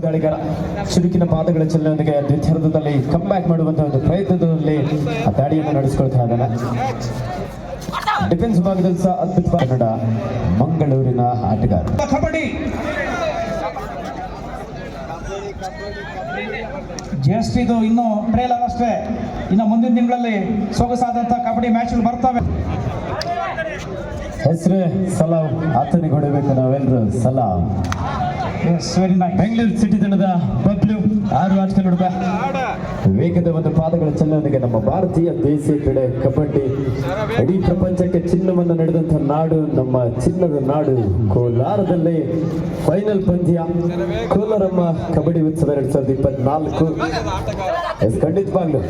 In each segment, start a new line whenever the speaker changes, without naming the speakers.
ದಾಳಿಗಾರ ಚುರುಕಿನ ಪಾದಗಳ ಚಲನೆಯೊಂದಿಗೆ ದ್ವಿತೀಯರ್ಧದಲ್ಲಿ come back ಮಾಡುವಂತಹ ಒಂದು ಪ್ರಯತ್ನದಲ್ಲಿ ಆ ದಾಳಿಯನ್ನು ನಡೆಸಿಕೊಳ್ತಾ ಇದ್ದಾನೆ ಡಿಫೆನ್ಸ್ ಭಾಗದಲ್ಲಿ ಸಹ ಅದ್ಭುತ ಕನ್ನಡ ಮಂಗಳೂರಿನ ಆಟಗಾರ.
ಕಬಡ್ಡಿ. ಜಸ್ಟ್ ಇದು ಇನ್ನು ಟ್ರೇಲ್ ಅಷ್ಟೇ ಇನ್ನು ಮುಂದಿನ ದಿನಗಳಲ್ಲಿ ಸೊಗಸಾದಂತಹ ಕಬಡ್ಡಿ ಮ್ಯಾಚ್ಗಳು ಬರ್ತವೆ.
ಹೆಸರು ಸಲಾಂ. ಆತನಿಗೆ ಹೊಡಬೇಕು ನಾವೆಲ್ಲರೂ ಸಲಾಂ. ಬೆಂಗಳೂರು ಸಿಟಿ ತಂಡದ ಬಬ್ಲು. ಆರು ಆಟಗಳು ನೋಡುವ ವೇಗದ ಒಂದು ಪಾದಗಳ ಚಲನೆಗೆ ನಮ್ಮ ಭಾರತೀಯ ದೇಶೀಯ ಕ್ರೀಡೆ ಕಬಡ್ಡಿ. ಇಡೀ ಪ್ರಪಂಚಕ್ಕೆ ಚಿನ್ನವನ್ನು ನಡೆದಂತಹ ನಾಡು, ನಮ್ಮ ಚಿನ್ನದ ನಾಡು ಕೋಲಾರದಲ್ಲಿ ಫೈನಲ್ ಪಂದ್ಯ. ಕೋಲಾರಮ್ಮ ಕಬಡ್ಡಿ ಉತ್ಸವ ಎರಡ್ ಸಾವಿರದ ಇಪ್ಪತ್ನಾಲ್ಕು. ಖಂಡಿತವಾಗ್ಲು.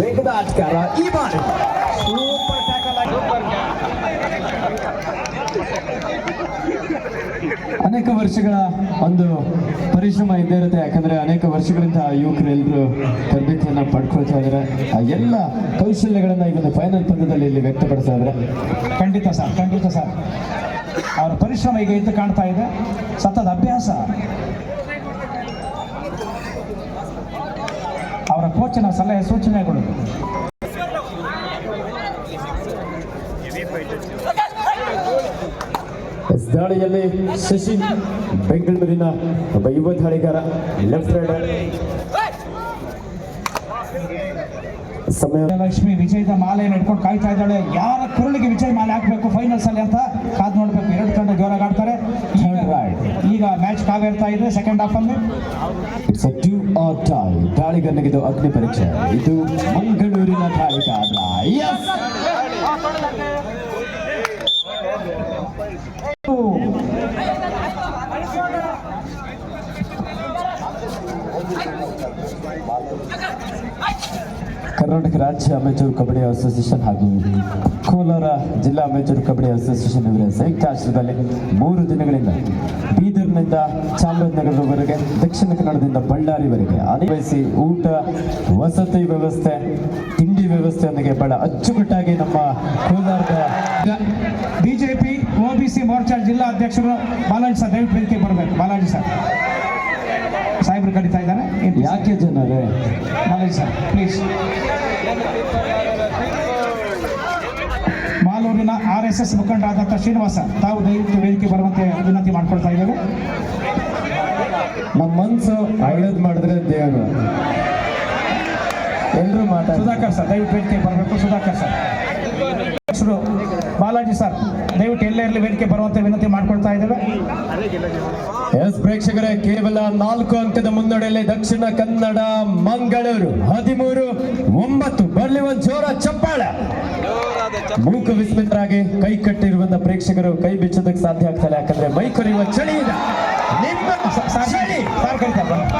ವೇಗದ ಆಟಗಾರ ಈ ಬಾರಿ
ಸೂಪರ್
ಅನೇಕ ವರ್ಷಗಳ ಒಂದು ಪರಿಶ್ರಮ ಇದ್ದೇ ಇರುತ್ತೆ. ಯಾಕಂದ್ರೆ ಅನೇಕ ವರ್ಷಗಳಿಂದ ಯುವಕರು ಎಲ್ಲರೂ ತರಬೇತಿಯನ್ನ ಪಡ್ಕೊಳ್ತಾ ಇದ್ದಾರೆ ಆ ಎಲ್ಲ ಕೌಶಲ್ಯಗಳನ್ನ ಈ ಫೈನಲ್ ಪಂದ್ಯದಲ್ಲಿ ಇಲ್ಲಿ ವ್ಯಕ್ತಪಡಿಸ್ತಾ ಇದ್ದಾರೆ
ಖಂಡಿತ ಸರ್ ಖಂಡಿತ ಸರ್. ಅವರ ಪರಿಶ್ರಮ ಈಗ ಎದ್ದು ಕಾಣ್ತಾ ಇದೆ. ಸತತ ಅಭ್ಯಾಸ. ಅವರ ಕೋಚನ ಸಲಹೆ ಸೂಚನೆಗಳು.
ದಾಳಿಯಲ್ಲಿ ಶಶಿ ಬೆಂಗಳೂರಿನ ಒಬ್ಬ ಯುವ ದಾಳಿಗಾರ ಲೆಫ್ಟ್ ರೈಡರ್ ಸಮಯ.
ಲಕ್ಷ್ಮಿ ವಿಜಯದ ಮಾಲೆ ನಡ್ಕೊಂಡು ಕಾಯ್ತಾ ಇದ್ದಾಳೆ. ಯಾರ ಕುರುಳಿಗೆ ವಿಜಯ ಮಾಲೆ ಹಾಕಬೇಕು? ಫೈನಲ್ಸ್ ಅಲ್ಲಿ ಅಂತ ಕಾದ್ ನೋಡ್ಬೇಕು. ಎರಡು ತಂಡ ಜೋರಾಗಿ ಆಡ್ತಾರೆ. ಈಗ ಮ್ಯಾಚ್ ಕಾವೇರ್ತಾ ಇದೆ. ಸೆಕೆಂಡ್ ಹಾಫ್ ಅಲ್ಲಿ.
It's a do or die ಅಗ್ನಿ ಪರೀಕ್ಷೆ. ಇದು ಮಂಗಳೂರಿನ ದಾಳಿಗಾರ. ಕರ್ನಾಟಕ ರಾಜ್ಯ ಅಮೆಚೂರ್ ಕಬಡ್ಡಿ ಅಸೋಸಿಯೇಷನ್ ಹಾಗೂ ಕೋಲಾರ ಜಿಲ್ಲಾ ಅಮೆಚೂರ್ ಕಬಡ್ಡಿ ಅಸೋಸಿಯೇಷನ್ ಇವರ ಸಂಯುಕ್ತ ಆಶ್ರಯದಲ್ಲಿ ಮೂರು ದಿನಗಳಿಂದ ಬೀದರ್ನಿಂದ ಚಾಮರಾಜನಗರದವರೆಗೆ, ದಕ್ಷಿಣ ಕನ್ನಡದಿಂದ ಬಳ್ಳಾರಿವರೆಗೆ ಅನಿವಯಿಸಿ ಊಟ, ವಸತಿ ವ್ಯವಸ್ಥೆ, ತಿಂಡಿ ವ್ಯವಸ್ಥೆಯೊಂದಿಗೆ ಬಹಳ ಅಚ್ಚುಕಟ್ಟಾಗಿ ನಮ್ಮ ಕೋಲಾರದ
ಬಿಜೆಪಿ ಒಬಿಸಿ ಮೋರ್ಚಾ ಜಿಲ್ಲಾ ಅಧ್ಯಕ್ಷರು ಬಾಲಾಜಿ ಸರ್, ದಯವಿಟ್ಟು ಬರಬೇಕು ಬಾಲಾಜಿ ಸರ್.
ಯಾಕೆ ಜನರೇ?
ಬಾಲಾಜಿ ಸರ್ ಪ್ಲೀಸ್ ಮಾಲೂರಿನ ಆರ್ ಎಸ್ ಎಸ್ ಮುಖಂಡರಾದಂಥ ಶ್ರೀನಿವಾಸ ತಾವು ದಯವಿಟ್ಟು ವೇದಿಕೆ ಬರುವಂತೆ ವಿನಂತಿ ಮಾಡ್ಕೊಳ್ತಾ ಇದ್ದೇವೆ.
ನಮ್ಮ ಮನಸ್ಸು ಐಡದ್ ಮಾಡಿದ್ರೆ ದೇವರು. ಎಲ್ಲರೂ ಮಾತಾಡ
ಸುಧಾಕರ್ ಸರ್ ದಯವಿಟ್ಟು ವೇದಿಕೆ ಬರಬೇಕು. ಸುಧಾಕರ್ ಸರ್. ದಯವಿಟ್ಟು ಎಲ್ಲೇ ಇರಲಿ, ವೇದಿಕೆ ಬರುವಂತೆ ವಿನಂತಿ ಮಾಡ್ಕೊಳ್ತಾ ಇದ್ದೇವೆ.
ಎಸ್ ಪ್ರೇಕ್ಷಕರೇ, ಕೇವಲ ನಾಲ್ಕು ಅಂಕದ ಮುನ್ನಡೆಯಲ್ಲಿ ದಕ್ಷಿಣ ಕನ್ನಡ, ಮಂಗಳೂರು ಹದಿಮೂರು, ಒಂಬತ್ತು. ಬರ್ಲಿ ಒಂದು ಜೋರ ಚಪ್ಪಾಳ. ಮೂಕ ವಿಸ್ಮಿತರಾಗಿ ಕೈ ಕಟ್ಟಿರುವಂತ ಪ್ರೇಕ್ಷಕರು ಕೈ ಬಿಚ್ಚೋದಕ್ಕೆ ಸಾಧ್ಯ ಆಗ್ತಾರೆ ಯಾಕಂದ್ರೆ ಮೈ ಕೊರೆಯುವ ಚಳಿ ನಿಮ್ಮ
ಸರ್
ಚಳಿ.
ಸರ್ ಕರೀತಾ ಬನ್ನಿ.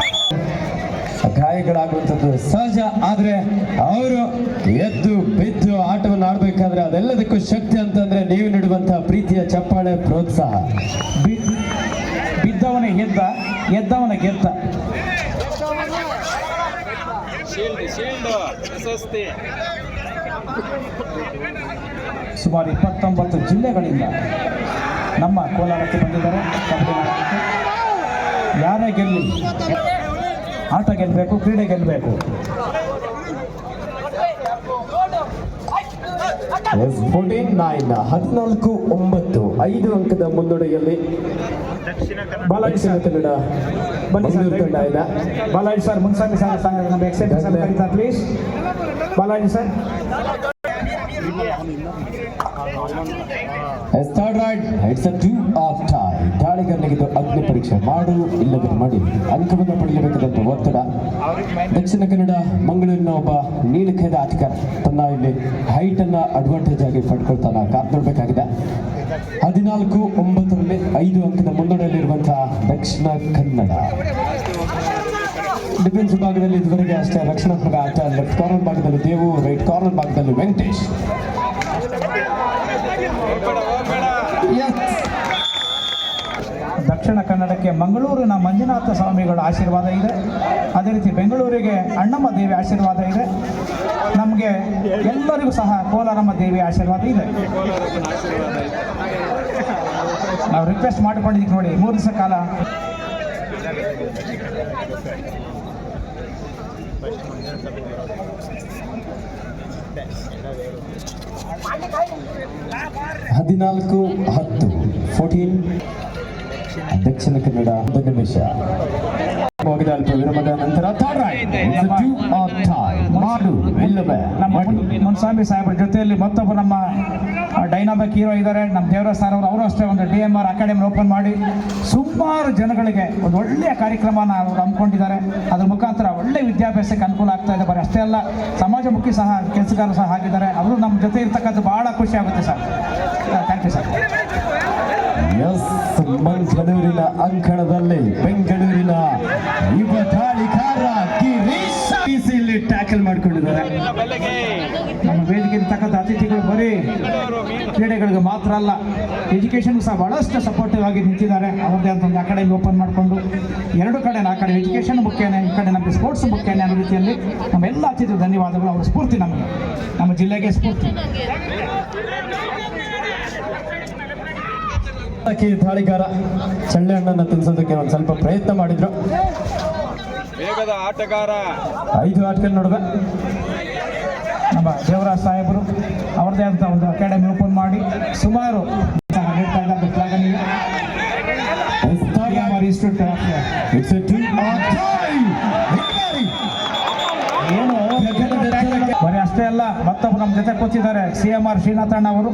ಗಾಯಗಳಾಗುವಂಥದ್ದು ಸಹಜ, ಆದ್ರೆ ಅವರು ಎದ್ದು ಬಿದ್ದು ಆಟವನ್ನು ಆಡ್ಬೇಕಾದ್ರೆ ಅದೆಲ್ಲದಕ್ಕೂ ಶಕ್ತಿ ಪ್ರೀತಿಯ ಚಪ್ಪಾಳೆ ಪ್ರೋತ್ಸಾಹ.
ಬಿದ್ದವನ ಗೆದ್ದ,
ಗೆದ್ದವನ ಗೆದ್ದ.
ಸುಮಾರು ಇಪ್ಪತ್ತೊಂಬತ್ತು ಜಿಲ್ಲೆಗಳಿಂದ ನಮ್ಮ ಕೋಲಾರಕ್ಕೆ ಬಂದಿದ್ದಾರೆ. ಯಾರೇ ಗೆಲ್ಲಿ, ಆಟ ಗೆಲ್ಲಬೇಕು ಕ್ರೀಡೆ ಗೆಲ್ಲಬೇಕು
ಎಸ್ ಫೋರ್ಟೀನ್ ನೈನ್ ಹದಿನಾಲ್ಕು ಒಂಬತ್ತು ಐದು ಅಂಕದ ಮುನ್ನಡೆಯಲ್ಲಿ
ಬಾಲಾಜಿ ಸರ್
ಕನ್ನಡ. ತಂಡ ಇದೆ.
ಬಾಲಾಜಿ ಸರ್ ಮುನ್ಸಂಗಿ ಸರ್ ಸಂಘ ನಮ್ಮ ಎಕ್ಸೈಟ್ ಸರ್ ಕರೀತಾ please Balaji sir.
Yes third right it's a do or die ದಾಳಿಗರನಿಗಿದು ಅಗ್ನಿ ಪರೀಕ್ಷೆ ಮಾಡು ಇಲ್ಲದನ್ನು ಮಾಡಿ ಅಂಕವನ್ನು ಪಡೆಯಬೇಕಾದಂತ ಒತ್ತಡ. ದಕ್ಷಿಣ ಕನ್ನಡ, ಮಂಗಳೂರಿನ ಒಬ್ಬ ನೀಲಕೈದ ಆಟಗಾರ ತನ್ನ ಇಲ್ಲಿ ಹೈಟ್ ಅನ್ನ ಅಡ್ವಾಂಟೇಜ್ ಆಗಿ ಪಡ್ಕೊಳ್ತಾನ ಕಾದ್ ನೋಡ್ಬೇಕಾಗಿದೆ ಹದಿನಾಲ್ಕು, ಒಂಬತ್ತರಲ್ಲಿ ಐದು ಅಂಕದ ಮುನ್ನಡೆಯಲ್ಲಿರುವಂತಹ ದಕ್ಷಿಣ ಕನ್ನಡ. ಡಿಫೆನ್ಸ್ ಭಾಗದಲ್ಲಿ ಇದುವರೆಗೆ ಅಷ್ಟೇ ರಕ್ಷಣಾತ್ಮಕ ಆಟ ಲೆಫ್ಟ್ ಕಾರ್ನರ್ ಭಾಗದಲ್ಲಿ ದೇವು ರೈಟ್ ಕಾರ್ನರ್ ಭಾಗದಲ್ಲಿ ವೆಂಕಟೇಶ್.
ದಕ್ಷಿಣ ಕನ್ನಡಕ್ಕೆ ಮಂಗಳೂರಿನ ಮಂಜುನಾಥ ಸ್ವಾಮಿಗಳ ಆಶೀರ್ವಾದ ಇದೆ. ಅದೇ ರೀತಿ ಬೆಂಗಳೂರಿಗೆ ಅಣ್ಣಮ್ಮ ದೇವಿ ಆಶೀರ್ವಾದ ಇದೆ. ನಮಗೆ ಎಲ್ಲರಿಗೂ ಸಹ ಕೋಲಾರಮ್ಮ ದೇವಿ ಆಶೀರ್ವಾದ ಇದೆ. ನಾವು ರಿಕ್ವೆಸ್ಟ್ ಮಾಡಿಕೊಂಡಿದ್ದೀವಿ ನೋಡಿ, ಮೂರು ದಿವಸ ಕಾಲ.
ಹದಿನಾಲ್ಕು, ಹತ್ತು ಫೋರ್ಟೀನ್ ದಕ್ಷಿಣ ಕನ್ನಡ ಒಂದು ನಿಮಿಷ. ಹೋಗಿದ ಅಲ್ಪ ವಿರಾಮದ ನಂತರ. ಮಾಡು ಇಲ್ಲವೇ
ನಮ್ಮ ಸಾಹೇಬ್ರ ಜೊತೆಯಲ್ಲಿ ಮತ್ತೊಬ್ಬ ನಮ್ಮ ಡೈನಾಮಿಕ್ ಹೀರೋ ಇದ್ದಾರೆ ನಮ್ಮ ದೇವರಾಜ್ ಸರ್ ಅವರು ಅವರು ಅಷ್ಟೇ ಒಂದು D M R academy open ಮಾಡಿ ಸುಮಾರು ಜನಗಳಿಗೆ ಒಂದು ಒಳ್ಳೆಯ ಕಾರ್ಯಕ್ರಮನ ಅವರು ಹಮ್ಮಿಕೊಂಡಿದ್ದಾರೆ. ಅದ್ರ ಮುಖಾಂತರ ಒಳ್ಳೆ ವಿದ್ಯಾಭ್ಯಾಸಕ್ಕೆ ಅನುಕೂಲ ಆಗ್ತಾ ಇದೆ. ಬರೀ ಅಷ್ಟೇ ಅಲ್ಲ ಸಮಾಜಮುಖಿ ಸಹ ಕೆಲಸಗಾರರು ಸಹ ಆಗಿದ್ದಾರೆ. ಅವರು ನಮ್ಮ ಜೊತೆ ಇರ್ತಕ್ಕಂಥ ಬಹಳ ಖುಷಿ ಆಗುತ್ತೆ sir thank you sir
yes ಮಂಗಳೂರಿನ ಅಂಕಣದಲ್ಲಿ ಬೆಂಗಳೂರಿನ ಯುವ ದಾಳಿಗಾರ ಗಿರೀಶ್ ಇಲ್ಲಿ ಟ್ಯಾಕಲ್ ಮಾಡ್ಕೊಂಡಿದ್ದಾರೆ.
ನಮ್ಮ ವೇದಿಕೆ ಇರ್ತಕ್ಕಂಥ ಅತಿಥಿಗಳು ಬರೀ. ಕ್ರೀಡೆಗಳಿಗೆ ಮಾತ್ರ ಅಲ್ಲ ಎಜುಕೇಷನ್ ಸಹ ಬಹಳಷ್ಟು ಸಪೋರ್ಟಿವ್ ಆಗಿ ನಿಂತಿದ್ದಾರೆ. ಅವ್ರದ್ದೇ ಅಂತ ಒಂದು ಅಕಾಡೆಮಿ ಓಪನ್ ಮಾಡಿಕೊಂಡು, ಎರಡು ಕಡೆ ಆ ಕಡೆ ಎಜುಕೇಷನ್ ಮುಖ್ಯನೇ, ಈ ಕಡೆ ನಮಗೆ ಸ್ಪೋರ್ಟ್ಸ್ ಮುಖ್ಯನೇ ಅನ್ನೋ ರೀತಿಯಲ್ಲಿ ನಮ್ಮ ಎಲ್ಲ ಅತಿಥಿ ಧನ್ಯವಾದಗಳು. ಅವರ ಸ್ಫೂರ್ತಿ ನಮಗೆ, ನಮ್ಮ ಜಿಲ್ಲೆಗೆ ಸ್ಫೂರ್ತಿ.
ದಾಳಿಗಾರ ಚಳ್ಳೆ ಹಣ್ಣನ್ನ ತಿನ್ಸೋದಕ್ಕೆ ಒಂದು ಸ್ವಲ್ಪ ಪ್ರಯತ್ನ ಮಾಡಿದ್ರು.
ವೇಗದ ಆಟಗಾರ.
ಐದು ಆಟಗಳ ನಡುವೆ
ನಮ್ಮ ದೇವರಾಜ್ ಸಾಹೇಬರು ಅವರದೇ ಅಂತ ಒಂದು ಅಕಾಡೆಮಿ ಓಪನ್ ಮಾಡಿ ಸುಮಾರು ಇಟ್ಸ್ ಎ ಇದ್ದಾರೆ ಫ್ಲಾಗನಿಗೆ ಜೊತೆ ಕೂತಿದ್ದಾರೆ ಸಿ ಎಂ ಆರ್ ಶ್ರೀನಾಥಣ್ಣ ಅವರು.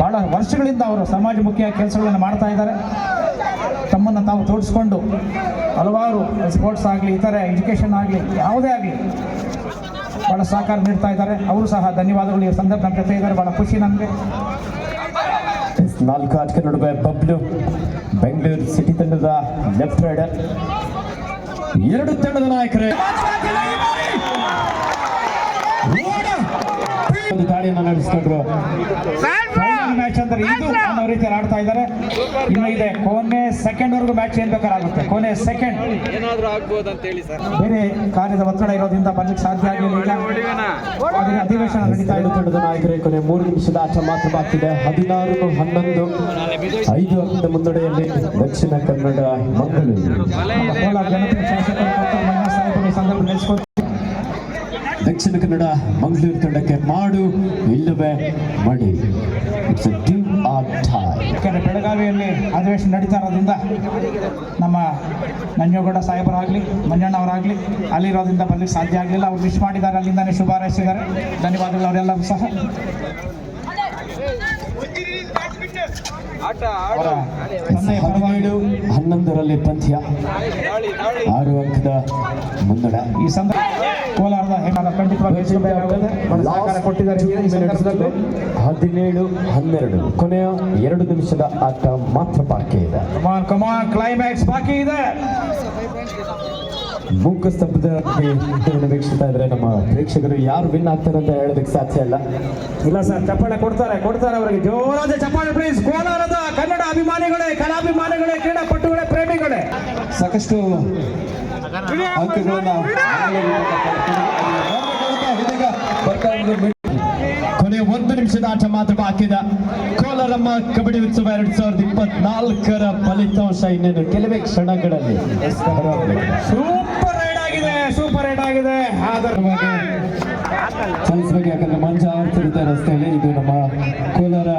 ಬಹಳ ವರ್ಷಗಳಿಂದ ಅವರು ಸಮಾಜಮುಖಿಯ ಕೆಲಸಗಳನ್ನು ಮಾಡ್ತಾ ಇದ್ದಾರೆ. ತಮ್ಮನ್ನು ತಾವು ತೋಡಿಸ್ಕೊಂಡು ಹಲವಾರು ಸ್ಪೋರ್ಟ್ಸ್ ಆಗಲಿ, ಇತರೆ ಎಜುಕೇಷನ್ ಆಗಲಿ, ಯಾವುದೇ ಆಗಲಿ ಭಾಳ ಸಹಕಾರ ನೀಡ್ತಾ ಇದ್ದಾರೆ. ಅವರು ಸಹ ಧನ್ಯವಾದಗಳು. ಈ ಸಂದರ್ಭ ನಮ್ಮ ಜೊತೆ ಇದ್ದಾರೆ. ಭಾಳ ಖುಷಿ
ನನಗೆ ನಾಲ್ಕು ಆಟಕ್ಕೆ ನಡುವೆ ಬಬ್ಲು, ಬೆಂಗಳೂರು ಸಿಟಿ ತಂಡದ ಲೆಫ್ಟ್ ರೈಡರ್ ಎರಡು ತಂಡದ ನಾಯಕರೇ ಒಂದು ದಾಳಿಯನ್ನು
ಮ್ಯಾಚ್ ಅಂದ್ರೆ ಇದು ಅನ್ನೋ ರೀತಿಯಲ್ಲಿ ಆಡ್ತಾ ಇದ್ದಾರೆ. ಇನ್ನು ಇದೆ ಕೊನೆ ಸೆಕೆಂಡ್ ವರೆಗೂ ಮ್ಯಾಚ್ ಏನ್ ಬೇಕಾಗುತ್ತೆ ಕೊನೆ ಸೆಕೆಂಡ್
ಏನಾದ್ರೂ ಆಗ್ಬೋದು ಅಂತ ಹೇಳಿ ಸರ್.
ಬೇರೆ ಕಾರ್ಯದ ಒತ್ತಡ ಇರೋದ್ರಿಂದ ಬರ್ಲಿಕ್ಕೆ ಸಾಧ್ಯ ಆಗಿರಲಿಲ್ಲ ಅಧಿವೇಶನ ನಡೀತಾ
ತಂಡದ ನಾಯಕರೇ ಕೊನೆ ಮೂರು ನಿಮಿಷದ ಆಟ ಮಾತ್ರ ಬಾಕಿದೆ ಹದಿನಾರು ಹನ್ನೊಂದು. ಐದು ಅಂಕದ ಮುನ್ನಡೆಯಲ್ಲಿ ದಕ್ಷಿಣ ಕನ್ನಡ ಮಂಗಳೂರು.
ಶಾಸಕರು ಸಂದರ್ಭ ನಡೆಸಿಕೊಟ್ಟು
ದಕ್ಷಿಣ ಕನ್ನಡ ಮಂಗಳೂರು ತಂಡಕ್ಕೆ ಮಾಡು, ಇಲ್ಲವೇ ಮಡಿ. ಇಟ್ಸ್
ಬೆಳಗಾವಿಯಲ್ಲಿ ಅಧಿವೇಶನ ನಡೀತಾ ಇರೋದ್ರಿಂದ ನಮ್ಮ ನಂಜೇಗೌಡ ಸಾಹೇಬರಾಗಲಿ ಮಂಜಣ್ಣವರಾಗಲಿ ಅಲ್ಲಿರೋದ್ರಿಂದ ಬರ್ಲಿಕ್ಕೆ ಸಾಧ್ಯ ಆಗಲಿಲ್ಲ. ಅವ್ರು ಮಿಸ್ ಮಾಡಿದ್ದಾರೆ, ಅಲ್ಲಿಂದಾನೇ ಶುಭ ಹಾರೈಸಿದ್ದಾರೆ ಧನ್ಯವಾದಗಳು ಅವರೆಲ್ಲರೂ ಸಹ. ಅವರ
ಹದಿನೇಳು ಹನ್ನೊಂದರಲ್ಲಿ ಪಂದ್ಯ. ಆರು ಅಂಕದ ಮುನ್ನಡ.
ಈ ಸಂದರ್ಭ ಕೋಲಾರದ ಹೇಗಾದ ಖಂಡಿತವಾಗಿ ಕೊಟ್ಟಿದ್ದಾರೆ
ಹದಿನೇಳು ಹನ್ನೆರಡು. ಕೊನೆಯ ಎರಡು ನಿಮಿಷದ ಆಟ ಮಾತ್ರ ಬಾಕಿ ಇದೆ.
ಕಮಾನ್ ಕಮಾನ್ ಕ್ಲೈಮ್ಯಾಕ್ಸ್ ಬಾಕಿ ಇದೆ.
ಮೂಕ ಸ್ತಬ್ಧ ವೀಕ್ಷಿಸ್ತಾ ಇದ್ರೆ ನಮ್ಮ ಪ್ರೇಕ್ಷಕರು ಯಾರು ವಿನ್ ಆಗ್ತಾರೆ ಅಂತ ಹೇಳೋದಕ್ಕೆ ಸಾಧ್ಯ ಇಲ್ಲ.
ಇಲ್ಲ ಸರ್ ಚಪ್ಪಾಳೆ ಕೊಡ್ತಾರೆ ಕೊಡ್ತಾರೆ ಅವರಿಗೆ. ಜೋರಾದ ಚಪ್ಪಾಳೆ ಪ್ಲೀಸ್ ಕೋಲಾರದ ಕನ್ನಡ ಅಭಿಮಾನಿಗಳೇ ಕಲಾಭಿಮಾನಿಗಳೇ ಕ್ರೀಡಾಪಟುಗಳೇ ಪ್ರೇಮಿಗಳೇ.
ಸಾಕಷ್ಟು ಅಂಕಗಳನ್ನ ಕೊನೆಯ ಒಂದು ನಿಮಿಷದ ಆಟ ಮಾತ್ರ ಬಾಕಿ ಇದೆ. ಕೋಲಾರಮ್ಮ ಕಬಡ್ಡಿ ಉತ್ಸವ ಎರಡ್ ಸಾವಿರದ ಇಪ್ಪತ್ನಾಲ್ಕರ ಫಲಿತಾಂಶ ಇನ್ನೇನು? ಕೆಲವೇ ಕ್ಷಣಗಳಲ್ಲಿ.
ಸೂಪರ್ ರೈಡ್ ಆಗಿದೆ ಸೂಪರ್ ರೈಡ್ ಆಗಿದೆ. ಆದರೂ
ಚಲಿಸಬೇಕು ಯಾಕಂದ್ರೆ ಮಂಜ ಆಡ್ತಿರುತ್ತೆ ರಸ್ತೆಯಲ್ಲಿ. ಇದು ನಮ್ಮ ಕೋಲಾರ.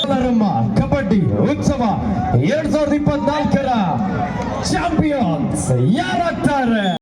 ಕೋಲಾರಮ್ಮ ಕಬಡ್ಡಿ ಉತ್ಸವ ಎರಡ್ ಸಾವಿರದ ಇಪ್ಪತ್ನಾಲ್ಕರ ಚಾಂಪಿಯನ್ಸ್ ಯಾರಾಗ್ತಾರೆ?